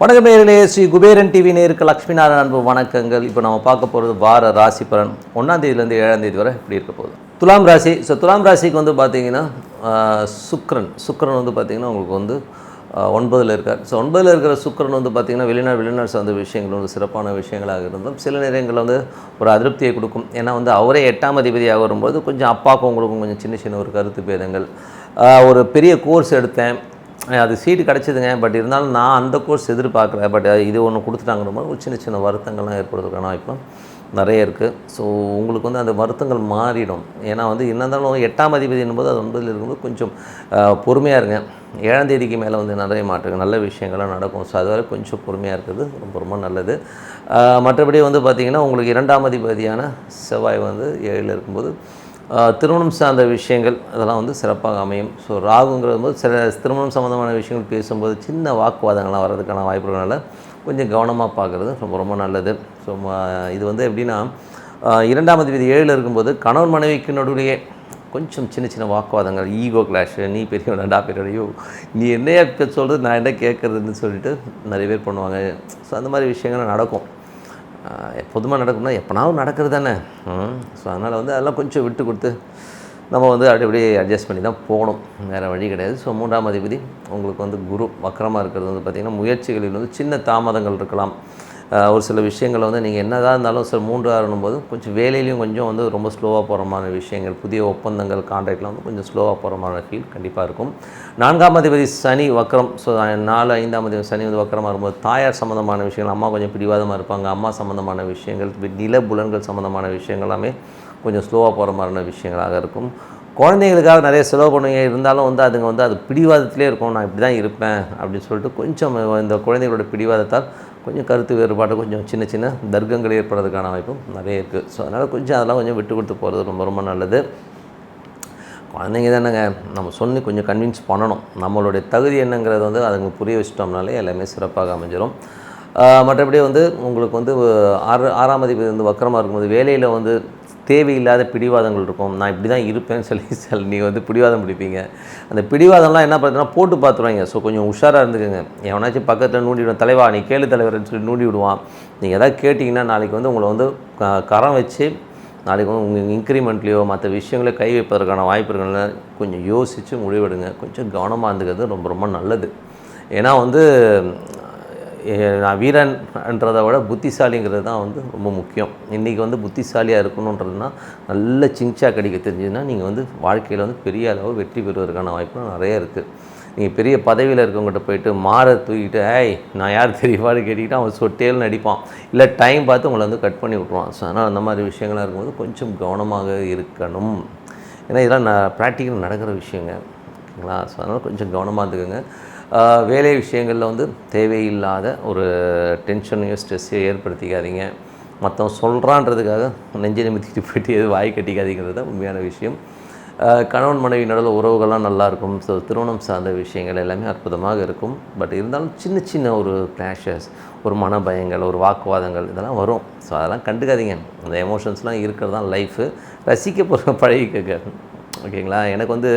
வணக்கம் நேர்களே ஸ்ரீ குபேரன் டிவி நேருக்கு லக்ஷ்மி நாராயண அன்பு வணக்கங்கள். இப்போ நம்ம பார்க்க போகிறது வார ராசி பலன் ஒன்றாம் தேதியிலேருந்து ஏழாம் தேதி வரை இப்படி இருக்க போகுது. துலாம் ராசி ஸோ துலாம் ராசிக்கு வந்து பார்த்தீங்கன்னா சுக்ரன் சுக்ரன் வந்து பார்த்திங்கன்னா உங்களுக்கு வந்து ஒன்பதில் இருக்கார். ஸோ ஒன்பதில் இருக்கிற சுக்கரன் வந்து பார்த்தீங்கன்னா வெளிநாடு வெளிநாடு சார்ந்த விஷயங்கள் வந்து சிறப்பான விஷயங்களாக இருந்தும் சில நேரங்களில் வந்து ஒரு அதிருப்தியை கொடுக்கும். ஏன்னா வந்து அவரே எட்டாம் அதிபதியாக வரும்போது கொஞ்சம் அப்பாக்கும் உங்களுக்கும் கொஞ்சம் சின்ன சின்ன ஒரு கருத்து பேதங்கள். ஒரு பெரிய கோர்ஸ் எடுத்தேன். அது சீட்டு கிடச்சிதுங்க. பட் இருந்தாலும் நான் அந்த கோர்ஸ் எதிர்பார்க்குறேன் பட் இது ஒன்று கொடுத்துட்டாங்கிற மாதிரி ஒரு சின்ன சின்ன வருத்தங்கள்லாம் ஏற்படுறதுக்கான வாய்ப்பு. நிறைய இருக்குது ஸோ உங்களுக்கு வந்து அந்த வருத்தங்கள் மாறிடும். ஏன்னா வந்து என்ன இருந்தாலும் எட்டாம் அதிபதி என்பது அது ஒன்பதில் இருக்கும்போது கொஞ்சம் பொறுமையாக இருங்க. ஏழாம் தேதிக்கு மேலே வந்து நிறைய மாற்றுங்க நல்ல விஷயங்கள்லாம் நடக்கும். ஸோ அது வரை கொஞ்சம் பொறுமையாக இருக்கிறது ரொம்ப ரொம்ப நல்லது. மற்றபடி வந்து பார்த்திங்கன்னா உங்களுக்கு இரண்டாம் அதிபதியான செவ்வாய் வந்து ஏழில் இருக்கும்போது திருமணம் சார்ந்த விஷயங்கள் அதெல்லாம் வந்து சிறப்பாக அமையும். ஸோ ராகுங்கிறது போது சில திருமணம் சம்மந்தமான விஷயங்கள் பேசும்போது சின்ன வாக்குவாதங்கள்லாம் வர்றதுக்கான வாய்ப்புகள்னால கொஞ்சம் கவனமாக பார்க்குறது ரொம்ப ரொம்ப நல்லது. ஸோ இது வந்து எப்படின்னா இரண்டாம் அதிபதி ஏழில் இருக்கும்போது கணவன் மனைவிக்கு நடுவிலேயே கொஞ்சம் சின்ன சின்ன வாக்குவாதங்கள் ஈகோ கிளாஷு நீ பெரிய ரெண்டா நீ என்னையா இப்போ சொல்கிறது நான் என்ன கேட்குறதுன்னு சொல்லிட்டு நிறைய பேர் பண்ணுவாங்க. ஸோ அந்த மாதிரி விஷயங்கள் நடக்கும். பொதுவாக நடக்கும்னா எப்போனாலும் நடக்கிறது தானே. ஸோ அதனால் வந்து அதெல்லாம் கொஞ்சம் விட்டு கொடுத்து நம்ம வந்து அப்படியே அட்ஜஸ்ட் பண்ணி தான் போகணும். வேறு வழி கிடையாது. ஸோ மூன்றாம் அதிபதி உங்களுக்கு வந்து குரு வக்கரமாக இருக்கிறது வந்து பார்த்திங்கன்னா முயற்சிகளில் வந்து சின்ன தாமதங்கள் இருக்கலாம். ஒரு சில விஷயங்கள் வந்து நீங்கள் என்னதாக இருந்தாலும் சில மூன்று ஆறுனும் போது கொஞ்சம் வேலையிலையும் கொஞ்சம் வந்து ரொம்ப ஸ்லோவாக போகிற மாதிரி விஷயங்கள் புதிய ஒப்பந்தங்கள் கான்ட்ராக்ட்லாம் வந்து கொஞ்சம் ஸ்லோவாக போகிற மாதிரி ஃபீல் கண்டிப்பாக இருக்கும். நான்காம் அதிபதி சனி வக்கரம். ஸோ நாலு ஐந்தாம் அதிபதி சனி வந்து வக்கரமாக இருக்கும்போது தாயார் சம்மந்தமான விஷயங்கள் அம்மா கொஞ்சம் பிடிவாதமாக இருப்பாங்க அம்மா சம்மந்தமான விஷயங்கள் நில புலன்கள் சம்மந்தமான விஷயங்கள் எல்லாமே கொஞ்சம் ஸ்லோவாக போகிற மாதிரியான விஷயங்களாக இருக்கும். குழந்தைகளுக்காக நிறைய செலவு பண்ணுவீங்க இருந்தாலும் வந்து அதுங்க வந்து அது பிடிவாதத்திலே இருக்கும். நான் இப்படி தான் இருப்பேன் அப்படின்னு சொல்லிட்டு கொஞ்சம் இந்த குழந்தைகளோட பிடிவாதத்தால் கொஞ்சம் கருத்து வேறுபாடு கொஞ்சம் சின்ன சின்ன தர்க்கங்கள் ஏற்படுறதுக்கான வாய்ப்பும் நிறைய இருக்குது ஸோ அதனால் கொஞ்சம் அதெல்லாம் கொஞ்சம் விட்டு கொடுத்து போகிறது ரொம்ப ரொம்ப நல்லது. குழந்தைங்க தானேங்க. நம்ம சொல்லி கொஞ்சம் கன்வின்ஸ் பண்ணணும். நம்மளுடைய தகுதி என்னங்கிறது வந்து அதுங்க புரிய வச்சிட்டோம்னாலே எல்லாமே சிறப்பாக அமைஞ்சிடும் மற்றபடி வந்து உங்களுக்கு வந்து ஆறு ஆறாம் மதிப்பு வந்து வக்கரமாக இருக்கும்போது வேலையில் வந்து தேவையில்லாத பிடிவாதங்கள் இருக்கும். நான் இப்படி தான் இருப்பேன்னு சொல்லி சில நீங்கள் வந்து பிடிவாதம் பிடிப்பீங்க. அந்த பிடிவாதம்லாம் என்ன பார்த்தீங்கன்னா போட்டு பார்த்துருவாங்க. ஸோ கொஞ்சம் உஷாராக இருந்துக்கோங்க. எவனாச்சும் பக்கத்தில் நூண்டிவிடுவோம் தலைவா நீ கேளு தலைவர்னு சொல்லி நூண்டி விடுவான் நீங்கள் எதாவது கேட்டிங்கன்னா நாளைக்கு வந்து உங்களை வந்து க- கரம் வச்சு நாளைக்கு வந்து உங்கள் இன்க்ரிமெண்ட்லேயோ மற்ற விஷயங்களோ கை வைப்பதற்கான வாய்ப்பு இருக்கிறனால கொஞ்சம் யோசித்து முடிவெடுங்க. கொஞ்சம் கவனமாக இருந்துக்கிறது ரொம்ப ரொம்ப நல்லது. ஏன்னா வந்து நான் வீரன்ன்றதை விட புத்திசாலிங்கிறது தான் வந்து ரொம்ப முக்கியம். இன்றைக்கி வந்து புத்திசாலியாக இருக்கணுன்றதுனா நல்ல சிங்சா கடிக்க தெரிஞ்சதுன்னா நீங்கள் வந்து வாழ்க்கையில் வந்து பெரிய அளவு வெற்றி பெறுவதற்கான வாய்ப்பு நிறைய இருக்குது நீங்கள் பெரிய பதவியில் இருக்கவங்ககிட்ட போயிட்டு மாற தூக்கிட்டு ஏய் நான் யார் தெரியுமான்னு கேட்டிக்கிட்டு அவன் சொட்டேல்னு நடிப்பான் இல்லை டைம் பார்த்து உங்களை வந்து கட் பண்ணி விட்ருவான் ஸோ அதனால் அந்த மாதிரி விஷயங்களாக இருக்கும்போது கொஞ்சம் கவனமாக இருக்கணும். ஏன்னா இதெல்லாம் நான் ப்ராக்டிக்கல் நடக்கிற விஷயங்க. ஓகேங்களா? ஸோ அதனால் கொஞ்சம் கவனமாக இருந்துக்கோங்க. வேலை விஷயங்களில் வந்து தேவையில்லாத ஒரு டென்ஷனையும் ஸ்ட்ரெஸ்ஸையும் ஏற்படுத்திக்காதீங்க. மற்றவன் சொல்கிறான்றதுக்காக நெஞ்சை நிமித்திட்டு போயிட்டு எது வாய் கட்டிக்காதீங்கிறது தான் உண்மையான விஷயம். கணவன் மனைவி நடுவில் உறவுகள்லாம் நல்லாயிருக்கும் ஸோ திருமணம் சார்ந்த விஷயங்கள் எல்லாமே அற்புதமாக இருக்கும். பட் இருந்தாலும் சின்ன சின்ன ஒரு கிளாஷஸ் ஒரு மனபயங்கள் ஒரு வாக்குவாதங்கள் இதெல்லாம் வரும். ஸோ அதெல்லாம் கண்டுக்காதீங்க. அந்த எமோஷன்ஸ்லாம் இருக்கிறது தான் லைஃபு ரசிக்க போகிற பழகிக்கங்க. ஓகேங்களா? எனக்கு வந்து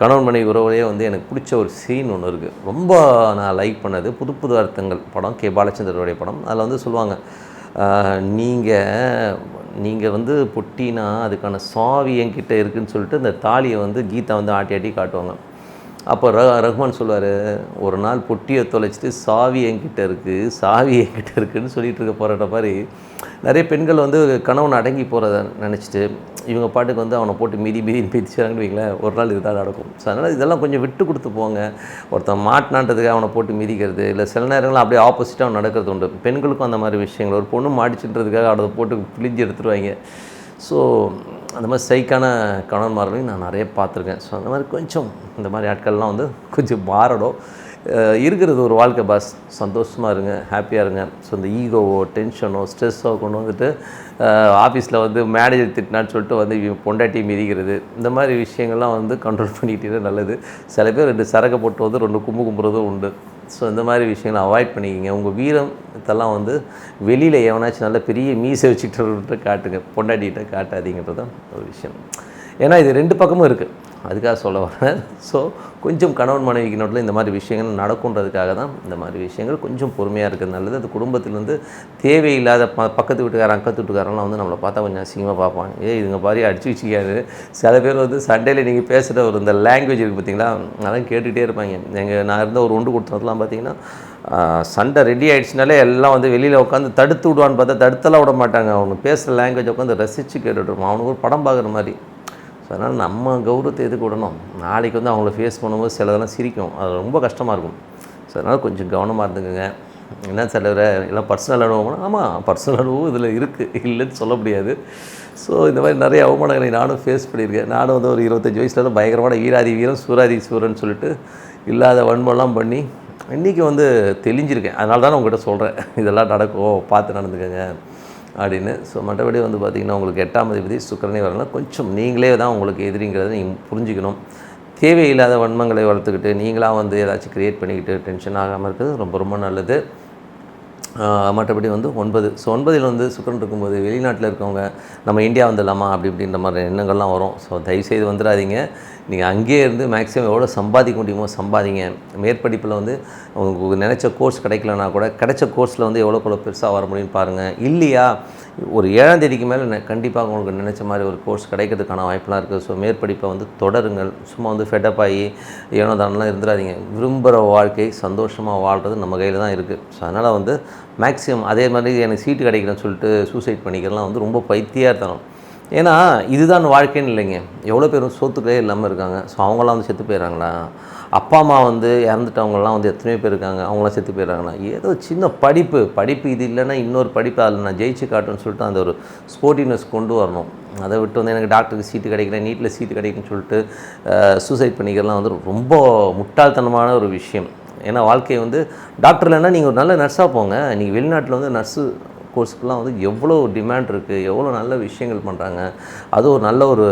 கணவன் மனைவி உறவுலேயே வந்து எனக்கு பிடிச்ச ஒரு சீன் ஒன்று இருக்குது ரொம்ப நான் லைக் பண்ணது புது புது அர்த்தங்கள் படம். கே. பாலச்சந்தருடைய படம். அதில் வந்து சொல்லுவாங்க நீங்கள் நீங்கள் வந்து பொட்டினா அதுக்கான சாவி என்கிட்ட இருக்குன்னு சொல்லிட்டு இந்த தாலியை வந்து கீதா வந்து ஆட்டி ஆட்டி காட்டுவாங்க. அப்போ ர ரஹ்மான் சொல்லுவார் ஒரு நாள் பொட்டியை தொலைச்சிட்டு சாவி என்கிட்ட இருக்குது சாவி என்கிட்ட இருக்குதுன்னு சொல்லிகிட்டு இருக்க போகிற மாதிரி நிறைய பெண்கள் வந்து கணவன் அடங்கி போகிறத நினச்சிட்டு இவங்க பாட்டுக்கு வந்து அவனை போட்டு மீதி மிதின்னு பிரிச்சாங்கன்னு வைங்களேன் ஒரு நாள் இதுதான் நடக்கும். ஸோ அதனால் இதெல்லாம் கொஞ்சம் விட்டு கொடுத்து போங்க. ஒருத்தன் மாட்டினான்றதுக்கு அவனை போட்டு மிதிக்கிறது இல்லை சில நேரங்களில் அப்படியே ஆப்போசிட்டாக நடக்கிறது உண்டு. பெண்களுக்கும் அந்த மாதிரி விஷயங்கள் ஒரு பொண்ணு மாடிச்சுன்றதுக்காக அவனை போட்டு பிழிஞ்சு எடுத்துருவாங்க. ஸோ அந்த மாதிரி சைக்கான கணவன்மார்களையும் நான் நிறைய பார்த்துருக்கேன். ஸோ அந்த மாதிரி கொஞ்சம் இந்த மாதிரி ஆட்கள்லாம் வந்து கொஞ்சம் மாறணும். இருக்கிறது ஒரு வாழ்க்கை பாஸ் சந்தோஷமாக இருங்க ஹாப்பியாக இருங்க. ஸோ இந்த ஈகோவோ டென்ஷனோ ஸ்ட்ரெஸ்ஸோ கொண்டு வந்துட்டு ஆஃபீஸில் வந்து மேனேஜர் திட்டினான்னு சொல்லிட்டு வந்து இவன் பொண்டாட்டி மிதிக்கிறது. இந்த மாதிரி விஷயங்கள்லாம் வந்து கண்ட்ரோல் பண்ணிக்கிட்டே நல்லது. சில பேர் ரெண்டு சரக்கை போட்டு வந்து ரெண்டு கும்பு கும்புறதும் உண்டு. ஸோ இந்த மாதிரி விஷயங்களை அவாய்ட் பண்ணிக்கிங்க. உங்கள் வீரம் இதெல்லாம் வந்து வெளியில் எவனாச்சும் நல்ல பெரிய மீசை வச்சுக்கிட்டு காட்டுங்க. பொண்டாட்டிகிட்ட காட்டாதீங்கன்றது தான் ஒரு விஷயம். ஏன்னா இது ரெண்டு பக்கமும் இருக்குது அதுக்காக சொல்ல வரேன். ஸோ கொஞ்சம் கணவன் மனைவிக்கு நோட்டில் இந்த மாதிரி விஷயங்கள் நடக்குன்றதுக்காக தான் இந்த மாதிரி விஷயங்கள் கொஞ்சம் பொறுமையாக இருக்கிறது நல்லது. அது குடும்பத்திலேருந்து தேவையில்லாத ப பக்கத்து வீட்டுக்காரன் அக்கத்து வீட்டுக்காரன்லாம் வந்து நம்மளை பார்த்தா கொஞ்சம் அசிங்கமாக பார்ப்பாங்க. ஏ இதுங்க பாரி அடிச்சு வச்சுக்காது சில பேர் வந்து சண்டையில் நீங்கள் பேசுகிற ஒரு இந்த லாங்குவேஜ் இருக்குது பார்த்தீங்களா? அதெல்லாம் கேட்டுகிட்டே இருப்பாங்க. எங்கள் நான் இருந்த ஒரு ஒன்று கொடுத்ததுலாம் பார்த்தீங்கன்னா சண்டை ரெடி ஆகிடுச்சுனாலே எல்லாம் வந்து வெளியில் உட்காந்து தடுத்து விடுவான்னு பார்த்தா தடுத்தெல்லாம் விட மாட்டாங்க. அவங்க பேசுகிற லாங்குவேஜ் உட்காந்து ரசித்து கேட்டுட்டு அவனுக்கு ஒரு படம் பார்க்குற மாதிரி. ஸோ அதனால் நம்ம கௌரவத்தை எதுக்கு விடணும்? நாளைக்கு வந்து அவங்கள ஃபேஸ் பண்ணும்போது சிலதெல்லாம் சிரிக்கும். அது ரொம்ப கஷ்டமாக இருக்கும். ஸோ அதனால் கொஞ்சம் கவனமாக இருந்துக்கோங்க. என்ன சிலர் எல்லாம் பர்சனல் அனுபவம்? ஆமாம் பர்சனல் அனுபவம் இதில் இருக்குது இல்லைன்னு சொல்ல முடியாது. ஸோ இந்த மாதிரி நிறைய அவமானங்களை நானும் ஃபேஸ் பண்ணியிருக்கேன். நானும் வந்து ஒரு இருபத்தஞ்சி வயசுல பயங்கரமான வீராதி வீரம் சூராதி சூரன் சொல்லிட்டு இல்லாத வன்மம்லாம் பண்ணி இன்றைக்கி வந்து தெளிஞ்சிருக்கேன். அதனால தான் உங்கள்கிட்ட சொல்கிறேன் இதெல்லாம் நடக்கும். பார்த்து நடந்துக்கங்க. அப்படின்னு. ஸோ மற்றபடி வந்து பார்த்திங்கன்னா உங்களுக்கு எட்டாம் அதிபதி சுக்கரனே வரலாம் கொஞ்சம் நீங்களே தான் உங்களுக்கு எதிரிங்கிறத நீங்கள் புரிஞ்சுக்கணும். தேவையில்லாத வன்மங்களை வளர்த்துக்கிட்டு நீங்களாக வந்து ஏதாச்சும் க்ரியேட் பண்ணிக்கிட்டு டென்ஷன் ஆகாமல் இருக்கிறது ரொம்ப ரொம்ப நல்லது. மற்றபடி வந்து ஒன்பது. ஸோ ஒன்பதில் வந்து சுக்கரன் இருக்கும்போது வெளிநாட்டில் இருக்கவங்க நம்ம இந்தியா வந்துடலாமா? அப்படி இப்படின்ற மாதிரி எண்ணங்கள்லாம் வரும். ஸோ தயவுசெய்து வந்துடாதீங்க. நீங்கள் அங்கேயே இருந்து மேக்ஸிமம் எவ்வளோ சம்பாதிக்க முடியுமோ சம்பாதிங்க. மேற்படிப்பில் வந்து உங்களுக்கு நினச்ச கோர்ஸ் கிடைக்கலனா கூட கிடைச்ச கோர்ஸில் வந்து எவ்வளோ எவ்வளோ பெருசாக வர முடியும்னு பாருங்கள் இல்லையா? ஒரு ஏழாம் தேதிக்கு மேலே கண்டிப்பாக உங்களுக்கு நினச்ச மாதிரி ஒரு கோர்ஸ் கிடைக்கிறதுக்கான வாய்ப்பெலாம் இருக்குது. ஸோ மேற்படிப்பை வந்து தொடருங்கள். சும்மா வந்து ஃபெட்டப் ஆகி ஏனோ தானெலாம் இருந்துடாதீங்க. விரும்புகிற வாழ்க்கை சந்தோஷமாக வாழ்கிறது நம்ம கையில் தான் இருக்குது ஸோ அதனால் வந்து மேக்ஸிமம் அதே மாதிரி எனக்கு சீட்டு கிடைக்கலன்னு சொல்லிட்டு சூசைட் பண்ணிக்கிறலாம் வந்து ரொம்ப பைத்தியாக இருந்தாலும் ஏன்னா இதுதான் வாழ்க்கைன்னு இல்லைங்க. எவ்வளோ பேரும் சொத்துக்களே இல்லாமல் இருக்காங்க. ஸோ அவங்களாம் வந்து செத்து போயிடுறாங்களா? அப்பா அம்மா வந்து இறந்துட்டவங்கலாம் வந்து எத்தனையோ பேர் இருக்காங்க. அவங்களாம் செத்து போயிடுறாங்களா? ஏதோ சின்ன படிப்பு. படிப்பு இது இல்லைன்னா இன்னொரு படிப்பு அதில் நான் ஜெயிச்சு காட்டுன்னு சொல்லிட்டு அந்த ஒரு ஸ்போர்ட்டினஸ் கொண்டு வரணும். அதை விட்டு வந்து எனக்கு டாக்டருக்கு சீட்டு கிடைக்கல நீட்டில் சீட்டு கிடைக்குன்னு சொல்லிட்டு சூசைட் பண்ணிக்கிறலாம் வந்து ரொம்ப முட்டாள்தனமான ஒரு விஷயம். ஏன்னா வாழ்க்கையை வந்து டாக்டர் இல்லைன்னா நீங்கள் ஒரு நல்ல நர்ஸாக போங்க. நீங்கள் வெளிநாட்டில் வந்து நர்ஸு கோர்ஸுக்கெலாம் வந்து எவ்வளோ டிமாண்ட் இருக்குது எவ்வளோ நல்ல விஷயங்கள் பண்ணுறாங்க அது ஒரு நல்ல ஒரு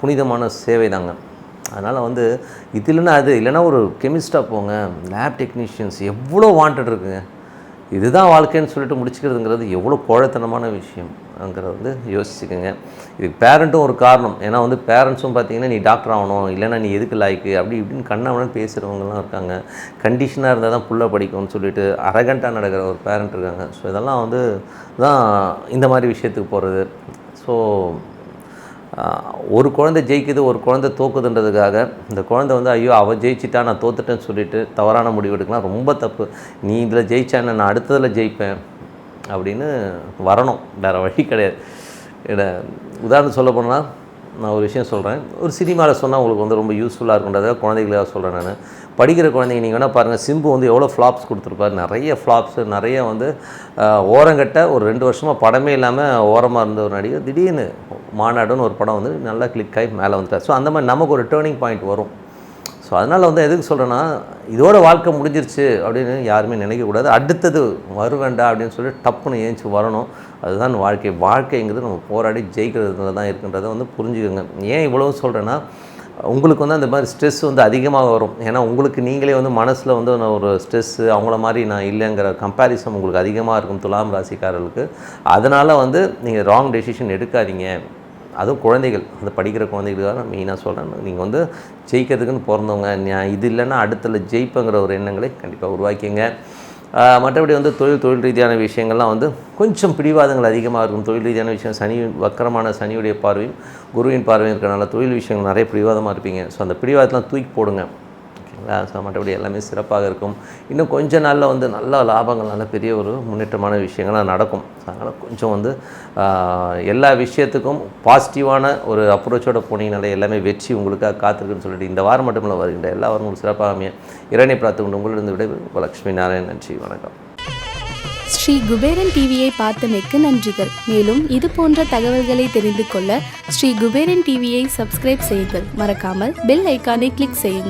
புனிதமான சேவை தாங்க. அதனால் வந்து இது இல்லைன்னா அது இல்லைன்னா ஒரு கெமிஸ்டாக போங்க லேப் டெக்னீஷியன்ஸ் எவ்வளோ வாண்டட் இருக்குங்க. இதுதான் வாழ்க்கைன்னு சொல்லிட்டு முடிச்சுக்கிறதுங்கிறது எவ்வளோ கோழைத்தனமான விஷயம்ங்கிறத வந்து யோசிச்சுக்கோங்க. இதுக்கு பேரண்ட்டும் ஒரு காரணம். ஏன்னா வந்து பேரண்ட்ஸும் பார்த்தீங்கன்னா நீ டாக்டர் ஆகணும் இல்லைன்னா நீ எதுக்கு லாய்க்கு? அப்படி இப்படின்னு கண்ணவனு பேசுகிறவங்கலாம் இருக்காங்க. கண்டிஷனாக இருந்தால் தான் புள்ள படிக்கும்னு சொல்லிட்டு அரகண்ட்டாக நடக்கிற ஒரு பேரண்ட் இருக்காங்க. ஸோ இதெல்லாம் வந்து தான் இந்த மாதிரி விஷயத்துக்கு போகிறது ஸோ ஒரு குழந்தை ஜெயிக்குது ஒரு குழந்தை தோக்குதுன்றதுக்காக இந்த குழந்தை வந்து ஐயோ அவள் ஜெயிச்சிட்டா நான் தோத்துட்டேன்னு சொல்லிட்டு தவறான முடிவு எடுக்கலாம். ரொம்ப தப்பு. நீ இதில் ஜெயிச்சான்னு நான் அடுத்ததில் ஜெயிப்பேன். அப்படின்னு வரணும். வேறு வழி கிடையாது. என்ன உதாரணம் சொல்ல போனால் நான் ஒரு விஷயம் சொல்கிறேன் ஒரு சினிமாவில் சொன்னால் உங்களுக்கு வந்து ரொம்ப யூஸ்ஃபுல்லாக இருக்குன்றதாக குழந்தைகளாக சொல்கிறேன் நான். படிக்கிற குழந்தைங்க நீங்கள் வேணால் பாருங்கள் சிம்பு வந்து எவ்வளோ ஃப்ளாப்ஸ் கொடுத்துருப்பாரு. நிறைய ஃப்ளாப்ஸு நிறைய வந்து ஓரங்கட்ட ஒரு ரெண்டு வருஷமாக படமே இல்லாமல் ஓரமாக இருந்த ஒரு நடிகர். திடீர்னு மாநாடுன்னு ஒரு படம் வந்து நல்லா கிளிக் ஆகி மேலே வந்துட்டார். ஸோ அந்த மாதிரி நமக்கு ஒரு டேர்னிங் பாயிண்ட் வரும். ஸோ அதனால் வந்து எதுக்கு சொல்கிறேன்னா இதோட வாழ்க்கை முடிஞ்சிருச்சு அப்படின்னு யாருமே நினைக்கக்கூடாது அடுத்தது வருவேண்டா அப்படின்னு சொல்லி டப்புன்னு ஏஞ்சி வரணும். அதுதான் வாழ்க்கை. வாழ்க்கைங்கிறது நம்ம போராடி ஜெயிக்கிறதுல தான் இருக்குன்றதை வந்து புரிஞ்சுக்கோங்க. ஏன் இவ்வளோ சொல்கிறேன்னா உங்களுக்கு வந்து அந்த மாதிரி ஸ்ட்ரெஸ் வந்து அதிகமாக வரும். ஏன்னா உங்களுக்கு நீங்களே வந்து மனசில் வந்து நான் ஒரு ஸ்ட்ரெஸ்ஸு அவங்கள மாதிரி நான் இல்லைங்கிற கம்பேரிசன் உங்களுக்கு அதிகமாக இருக்கும் துலாம் ராசிக்காரர்களுக்கு. அதனால் வந்து நீங்கள் ராங் டெசிஷன் எடுக்காதீங்க. அதுவும் குழந்தைகள் அந்த படிக்கிற குழந்தைகளுக்காக நான் மெயினாக சொல்கிறேன் நீங்கள் வந்து ஜெயிக்கிறதுக்குன்னு பிறந்தவங்க நான் இது இல்லைன்னா அடுத்தல ஜெயிப்பேங்கிற ஒரு எண்ணங்களை கண்டிப்பாக உருவாக்கிங்க மற்றபடி வந்து தொழில் தொழில் ரீதியான விஷயங்கள்லாம் வந்து கொஞ்சம் பிடிவாதங்கள் அதிகமாக இருக்கும். தொழில் ரீதியான விஷயம் சனி வக்கரமான சனியுடைய பார்வையும் குருவின் பார்வையும் இருக்கிறனால தொழில் விஷயங்கள் நிறைய பிடிவாதமாக இருப்பீங்க. ஸோ அந்த பிடிவாதத்தெலாம் தூக்கி போடுங்க. ஓகேங்களா ஸோ மற்றபடி எல்லாமே சிறப்பாக இருக்கும். இன்னும் கொஞ்ச நாளில் வந்து நல்ல லாபங்கள் நல்ல பெரிய ஒரு முன்னேற்றமான விஷயங்கள்லாம் நடக்கும். ஸோ அதனால் கொஞ்சம் வந்து எல்லா விஷயத்துக்கும் பாசிட்டிவான ஒரு அப்ரோச்சோட போனீங்கனாலே எல்லாமே வெற்றி உங்களுக்காக காத்திருக்குன்னு சொல்லிட்டு இந்த வாரம் மட்டுமில்ல வருகின்ற எல்லா வாரங்களும் சிறப்பாக அமைய இறைனை பார்த்து கொண்டு உங்களிடம் விட லக்ஷ்மி நாராயண் நன்றி வணக்கம். ஸ்ரீ குபேரன் டிவியை பார்த்தமைக்கு நன்றிகள். மேலும் இது போன்ற தகவல்களை தெரிந்து கொள்ள ஸ்ரீ குபேரன் டிவியை சப்ஸ்கிரைப் செய்யுங்கள். மறக்காமல் பெல் ஐக்கானை கிளிக் செய்யுங்கள்.